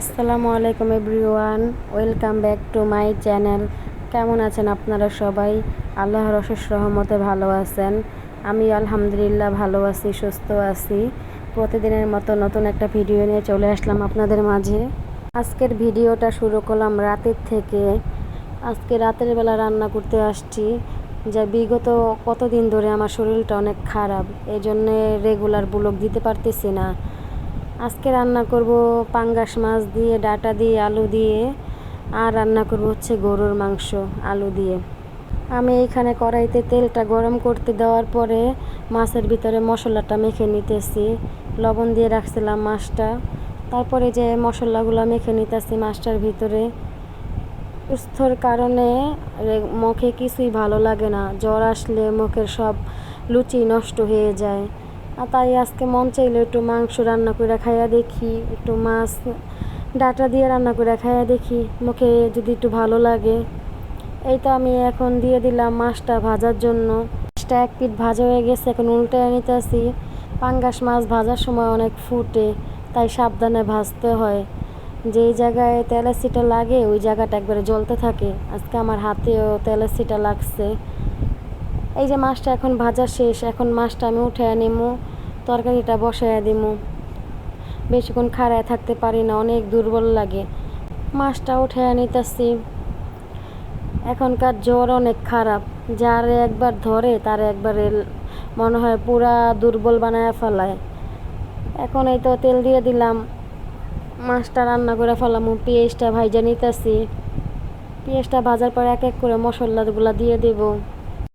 আসসালামু আলাইকুম everyone, welcome back to my channel. কেমন আছেন আপনারা সবাই? আল্লাহর অশেষ রহমতে ভালো আছেন। আমি আলহামদুলিল্লাহ ভালো আছি, সুস্থ আছি। প্রতিদিনের মতো নতুন একটা ভিডিও নিয়ে চলে আসলাম আপনাদের মাঝে। আজকের ভিডিওটা শুরু করলাম রাতের থেকে। আজকে রাতের বেলা রান্না করতে আসছি। যা বিগত কতদিন ধরে আমার শরীরটা অনেক খারাপ এই জন্যে রেগুলার ব্লগ দিতে পারতেছি না। আজকে রান্না করব পাঙ্গাস মাছ দিয়ে, ডাটা দিয়ে, আলু দিয়ে। আর রান্না করব হচ্ছে গরুর মাংস, আলু দিয়ে। আমি এইখানে কড়াইতে তেলটা গরম করতে দেওয়ার পরে মাছের ভিতরে মশলাটা মেখে নিতেছি। লবণ দিয়ে রাখছিলাম মাছটা। তারপরে যে মশলাগুলো মেখে নিতেছি মাছটার ভিতরে সুস্থর কারণে মুখে কিছুই ভালো লাগে না। জ্বর আসলে মুখের সব লুচি নষ্ট হয়ে যায়। আর তাই আজকে মন চাইলো একটু মাংস রান্না করে খাইয়া দেখি, একটু মাছ ডাটা দিয়ে রান্না করে খাইয়া দেখি, মুখে যদি একটু ভালো লাগে। এই তো আমি এখন দিয়ে দিলাম মাছটা ভাজার জন্য। মাছটা এক পিঠ ভাজা হয়ে গেছে, এখন উল্টে নিতেছি। পাঙ্গাস মাছ ভাজার সময় অনেক ফুটে, তাই সাবধানে ভাজতে হয়। যেই জায়গায় তেলের সিটা লাগে, ওই জায়গাটা একবারে জ্বলতে থাকে। আজকে আমার হাতেও তেলের সিটা লাগছে। এই যে মাছটা এখন ভাজা শেষ, এখন মাছটা আমি উঠে নিমু, তরকারিটা বসাইয়া দিমু। বেশিক্ষণ খাড়ায় থাকতে পারি না, অনেক দুর্বল লাগে। মাছটা উঠে নিতেছি। এখনকার জ্বর অনেক খারাপ। যার একবার ধরে, তার একবারে মনে হয় পুরা দুর্বল বানায় ফেলায়। এখন এই তো তেল দিয়ে দিলাম। মাছটা রান্না করে ফেলাম, পেঁয়াজটা ভাইজা নিতেছি। পেঁয়াজটা ভাজার পর এক এক করে মশলাগুলো দিয়ে দেব।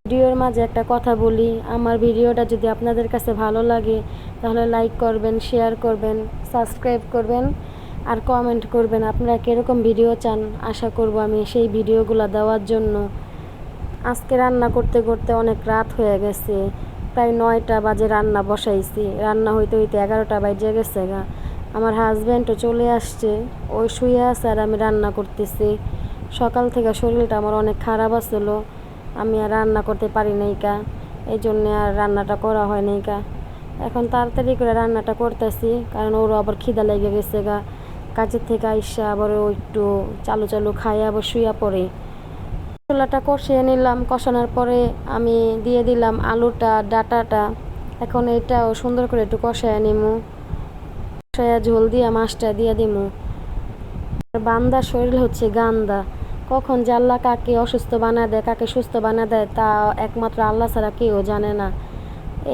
ভিডিওর মাঝে একটা কথা বলি। আমার ভিডিওটা যদি আপনাদের কাছে ভালো লাগে, তাহলে লাইক করবেন শেয়ার করবেন সাবস্ক্রাইব করবেন, আর কমেন্ট করবেন আপনারা কীরকম ভিডিও চান। আশা করব আমি সেই ভিডিওগুলো দেওয়ার জন্য। আজকে রান্না করতে করতে অনেক রাত হয়ে গেছে। প্রায় নয়টা বাজে রান্না বসাইছি। রান্না হইতে হইতে এগারোটা বাজে গেছে গা। আমার হাজব্যান্ডও চলে আসছে। ওই শুয়ে আছে আর আমি রান্না করতেছি। সকাল থেকে শরীরটা আমার অনেক খারাপ আসলো আমি আর রান্না করতে পারি নাই কা। এই জন্যে আর রান্নাটা করা হয় নাই কা। এখন তাড়াতাড়ি করে রান্নাটা করতেছি, কারণ ওরও আবার খিদা লেগে গেছে গা। কাজের থেকে আইসা আবার ও একটু চালু চালু খাই আবার শুয়া পড়ে। মশলাটা কষিয়ে নিলাম, কষানোর পরে আমি দিয়ে দিলাম আলুটা, ডাটাটা। এখন এটাও সুন্দর করে একটু কষায় নিমু। কষায়া ঝোল দিয়ে মাছটা দিয়ে দিমু। আর বান্দার শরীর হচ্ছে গান্দা। কখন যে আল্লাহ কাকে অসুস্থ বানা দেয়, কাকে সুস্থ বানা দেয়, তা একমাত্র আল্লাহ ছাড়া কেউ জানে না।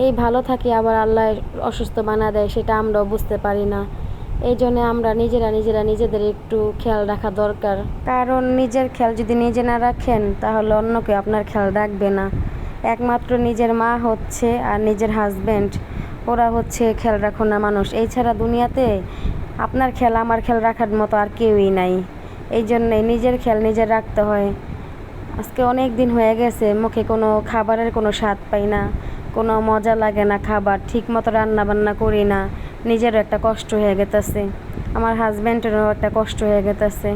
এই ভালো থাকি আবার আল্লাহ অসুস্থ বানা দেয়, সেটা আমরাও বুঝতে পারি না। এই জন্য আমরা নিজেরা নিজেরা নিজেদের একটু খেয়াল রাখা দরকার। কারণ নিজের খেয়াল যদি নিজে না রাখেন, তাহলে অন্য কেউ আপনার খেয়াল রাখবে না। একমাত্র নিজের মা হচ্ছে আর নিজের হাজব্যান্ড ওরা হচ্ছে খেয়াল রাখো না মানুষ। এছাড়া দুনিয়াতে আপনার খেয়াল, আমার খেয়াল রাখার মতো আর কেউই নাই। এই জন্যে নিজের খেয়াল নিজের রাখতে হয়। আজকে অনেক দিন হয়ে গেছে, মুখে কোনো খাবারের কোনো স্বাদ পাই না, কোনো মজা লাগে না খাবার ঠিক মতো রান্নাবান্না করি না, নিজেরও একটা কষ্ট হয়ে গেতেছে, আমার হাজব্যান্ডেরও একটা কষ্ট হয়ে গেতেছে।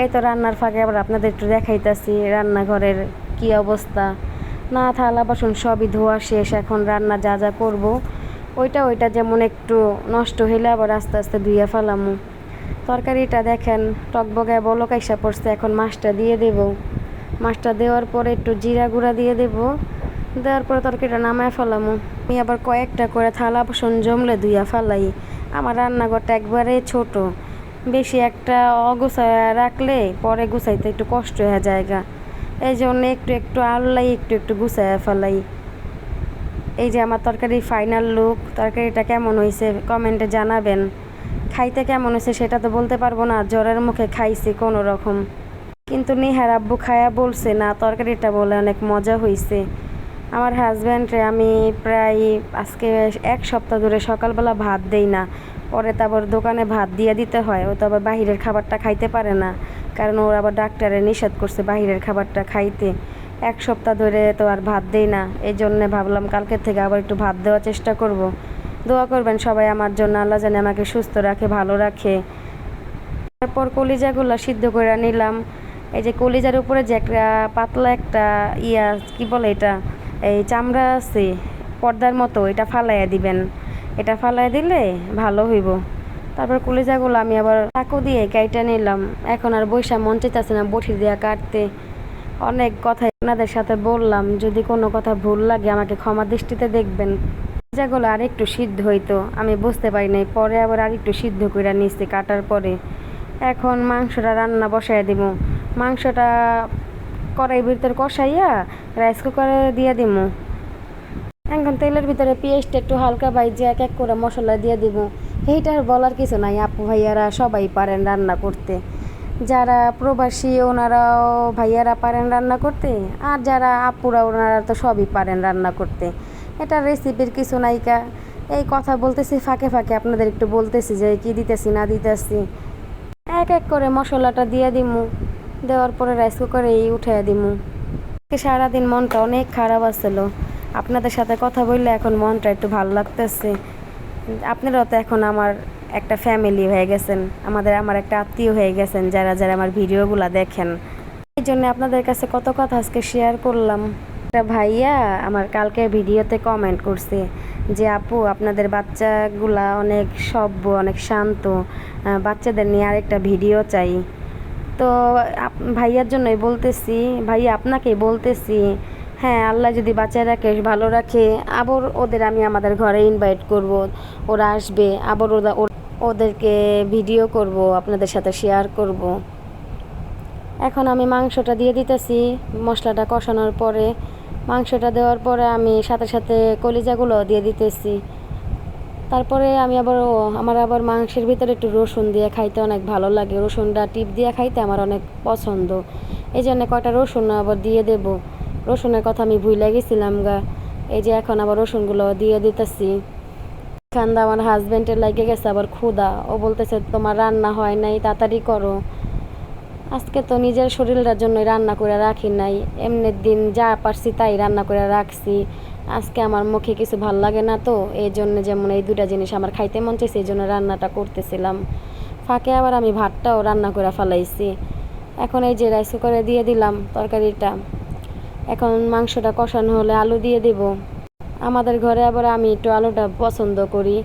এই তো রান্নার ফাঁকে আবার আপনাদের একটু দেখাইতেছি রান্নাঘরের কি অবস্থা। না, থালা, বাসন সবই ধোয়া শেষ, এখন রান্না যা যা করব, ওইটা ওইটা যেমন একটু নষ্ট হইলে আবার আস্তে আস্তে ধুইয়া ফেলামু। তরকারিটা দেখেন টকবগায় বলক আইসা পড়ছে, এখন মাছটা দিয়ে দেব। মাছটা দেওয়ার পরে একটু জিরা গুঁড়া দিয়ে দেব। দেওয়ার পরে তরকারিটা নামায় ফেলামো। আমি আবার কয়েকটা করে থালা বাসন জমলে ধুইয়া ফেলাই। আমার রান্নাঘরটা একবারে ছোট। বেশি একটা অগোছায় রাখলে পরে গুছাইতে একটু কষ্ট হয়ে জায়গা এই জন্য একটু একটু আল্লাই, একটু একটু গুছাইয়া ফেলাই। এই যে আমার তরকারি ফাইনাল লুক তরকারিটা কেমন হয়েছে কমেন্টে জানাবেন। খাইতে কেমন হয়েছে সেটা তো বলতে পারব না, জ্বরের মুখে খাইছি কোনো রকম। কিন্তু নিহার আব্বু খায়া বলছে, না, তরকারিটা বলে অনেক মজা হয়েছে আমার হাজব্যান্ডে আমি প্রায় আজকে এক সপ্তাহ ধরে সকালবেলা ভাত দেই না, পরে তারপর দোকানে ভাত দিয়ে দিতে হয়, ও তো আবার বাহিরের খাবারটা খাইতে পারে না, কারণ ওর আবার ডাক্তারে নিষেধ করছে বাহিরের খাবারটা খাইতে। এক সপ্তাহ ধরে তো আর ভাত দেই না এই জন্যে ভাবলাম কালকের থেকে আবার একটু ভাত দেওয়ার চেষ্টা করব। দোয়া করবেন সবাই আমার জন্য। আল্লাহ জানে আমাকে সুস্থ রাখে, ভালো রাখে। তারপর কলিজাগুলো সিদ্ধ করে নিলাম। এই যে কলিজার উপরে যে একটা পাতলা একটা ইয়া, কি বলে এটা? এই চামড়া আছে, পর্দার মতো, এটা ফালাইয়া দিবেন। এটা ফালাইয়া দিলে ভালো হইব। তারপর কলিজাগুলো আমি আবার চাকু দিয়ে কাইটা নিলাম। এখন আর বৈশা মন চাইতেছে না বটি দিয়ে কাটতে। অনেক কথা আপনাদের সাথে বললাম। যদি কোনো কথা ভুল লাগে আমাকে ক্ষমা দৃষ্টিতে দেখবেন। কলিজাগুলো আর একটু সিদ্ধ হইতো, আমি বুঝতে পারি নাই। পরে আবার আর একটু সিদ্ধ করে নিচ্ছি কাটার পরে। এখন মাংসটা রান্না বসাই দিব মাংসটা কড়াই ভিতরে কষাইয়া রাইস কুকারে দিয়ে দিব এখন তেলের ভিতরে পেঁয়াজটা একটু হালকা বাইজে এক এক করে মশলা দিয়ে দিব এইটা আর বলার কিছু নাই, আপু ভাইয়ারা সবাই পারেন রান্না করতে। যারা প্রবাসী, ওনারাও ভাইয়ারা পারেন রান্না করতে। আর যারা আপুরা, ওনারা তো সবই পারেন রান্না করতে। এটা রেসিপির কিছু নাইকা এই কথা বলতেছি, ফাঁকে ফাঁকে আপনাদের একটু বলতেছি যে কি দিতেছি, না দিতেছি। এক এক করে মশলাটা দিয়ে দিমু। দেওয়ার পরে রাইস কুকারে এই উঠে দিমু। সারাদিন মনটা অনেক খারাপ আসছিল আপনাদের সাথে কথা বললে এখন মনটা একটু ভালো লাগতেছে। আপনারাও তো এখন আমার একটা ফ্যামিলি হয়ে গেছেন। আমাদের, আমার একটা আত্মীয় হয়ে গেছেন, যারা যারা আমার ভিডিওগুলো দেখেন। এই জন্য আপনাদের কাছে কত কথা আজকে শেয়ার করলাম। একটা ভাইয়া আমার কালকে ভিডিওতে কমেন্ট করছে যে, আপু, আপনাদের বাচ্চাগুলা অনেক সভ্য, অনেক শান্ত। বাচ্চাদের নিয়ে আরেকটা ভিডিও চাই। তো ভাইয়ার জন্যই বলতেছি, ভাইয়া, আপনাকেই বলতেছি হ্যাঁ আল্লাহ যদি বাচ্চা রাখে, ভালো রাখে, আবার ওদের আমি আমাদের ঘরে ইনভাইট করব, ওরা আসবে, আবার ওরা ওদেরকে ভিডিও করব, আপনাদের সাথে শেয়ার করব। এখন আমি মাংসটা দিয়ে দিতেছি, মশলাটা কষানোর পরে মাংসটা দেওয়ার পরে আমি সাথে সাথে কলিজাগুলো দিয়ে দিতেছি। তারপরে আমি আবার আমার আবার মাংসের ভিতরে একটু রসুন দিয়ে খাইতে অনেক ভালো লাগে। রসুনটা টিপ দিয়ে খাইতে আমার অনেক পছন্দ। এই জন্য কয়টা রসুন আবার দিয়ে দেব। রসুনের কথা আমি ভুলে গেছিলাম গা। এই যে এখন আবার রসুনগুলো দিয়ে দিতেছি। খান্দা আমার হাজব্যান্ডের লাগে গেছে আবার ক্ষুদা ও বলতেছে, তোমার রান্না হয় নাই, তাড়াতাড়ি করো। আজকে তো নিজের শরীরটার জন্যই রান্না করে রাখি নাই। এমনির দিন যা পারছি তাই রান্না করে রাখছি। আজকে আমার মুখে কিছু ভালো লাগে না তো, এই জন্য যেমন এই দুটা জিনিস আমার খাইতে মন চাইছে, এই জন্য রান্নাটা করতেছিলাম। ফাঁকে আবার আমি ভাতটাও রান্না করে ফেলাইছি। এখন এই যে রাইস কুকারে দিয়ে দিলাম তরকারিটা। এখন মাংসটা কষানো হলে আলু দিয়ে দেব। আমাদের ঘরে আবার আমি একটু আলুটা পছন্দ করি।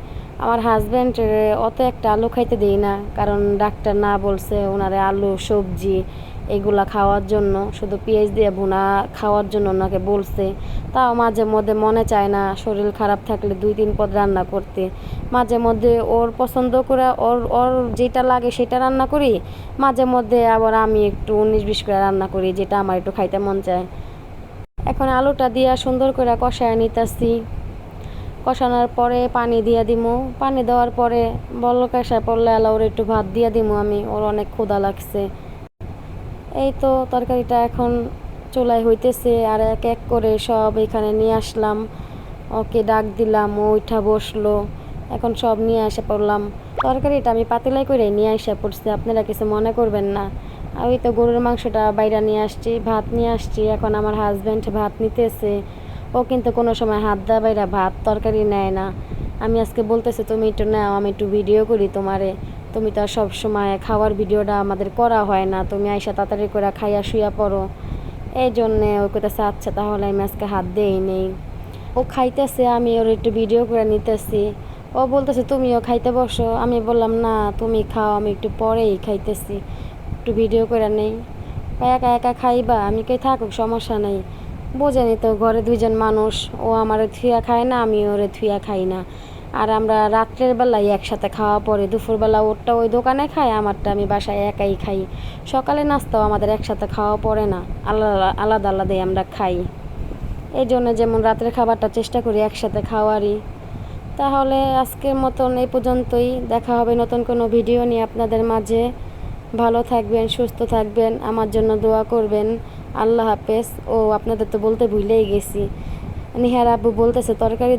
আমার হাজব্যান্ড অত একটা আলু খাইতে দেই না, কারণ ডাক্তার না বলছে ওনারে আলু, সবজি এগুলা খাওয়ার জন্য, শুধু পেঁয়াজ দিয়ে ভুনা খাওয়ার জন্য ওনাকে বলছে। তাও মাঝে মধ্যে মনে চায় না, শরীর খারাপ থাকলে দুই তিন পদ রান্না করতে। মাঝে মধ্যে ওর পছন্দ করে ওর ওর যেটা লাগে সেটা রান্না করি, মাঝে মধ্যে আবার আমি একটু উনিশ বিশ করে রান্না করি, যেটা আমার একটু খাইতে মন চায়। এখন আলুটা দিয়ে সুন্দর করে কষায় নিতেছি। কষানোর পরে পানি দিয়ে দিমু। পানি দেওয়ার পরে বল কষায় পড়লে ওর একটু ভাত দিয়ে দিমু আমি, ওর অনেক ক্ষুধা লাগছে। এই তো তরকারিটা এখন চুলায় হইতেছে আর এক এক করে সব এখানে নিয়ে আসলাম। ওকে ডাক দিলাম, ও বসল, এখন সব নিয়ে এসে পড়লাম। তরকারিটা আমি পাতিলাই করে নিয়ে এসে পড়ছি, আপনারা কিছু মনে করবেন না। ওই তো গরুর মাংসটা বাইরে নিয়ে আসছি, ভাত নিয়ে আসছি, এখন আমার হাজব্যান্ড ভাত নিতেছে। ও কিন্তু কোনো সময় হাত দা বাইরা, ভাত তরকারি নেয় না। আমি আজকে বলতেছি, তুমি একটু নাও, আমি একটু ভিডিও করি তোমারে। তুমি তো সব সময় খাওয়ার ভিডিওটা আমাদের করা হয় না। তুমি আইসা তাড়াতাড়ি করে খাইয়া শুইয়া পড়ো। এই জন্যে ও কইতেছে আচ্ছা তাহলে আমি আজকে হাত দেই নেই। ও খাইতেছে, আমি ওর একটু ভিডিও করে নিতেছি। ও বলতেছে, তুমিও খাইতে বসো। আমি বললাম, না, তুমি খাও, আমি একটু পরেই খাইতেছি। একটু ভিডিও করে নেই। একা একা খাইবা? আমি কে থাকুক, সমস্যা নেই। বোঝেনি তো, ঘরে দুইজন মানুষ, ও আমার থুয়া খায় না, আমি ওরে থুয়া খাই না। আর আমরা রাত্রের বেলায় একসাথে খাওয়া পরে, দুপুরবেলা ওরটা ওই দোকানে খায়, আমারটা আমি বাসায় একাই খাই। সকালে নাস্তাও আমাদের একসাথে খাওয়া পড়ে না, আলাদা আলাদা আলাদাই আমরা খাই। এই জন্য যেমন রাতের খাবারটা চেষ্টা করি একসাথে খাওয়ারই। তাহলে আজকের মতন এই পর্যন্তই, দেখা হবে নতুন কোনো ভিডিও নিয়ে আপনাদের মাঝে। ভালো থাকবেন, সুস্থ থাকবেন, আমার জন্য দোয়া করবেন। আল্লাহ হাফেজ। ও আপনাদের তো বলতে ভুলেই গেছি। নিহার আব্বু বলতেছে তরকারি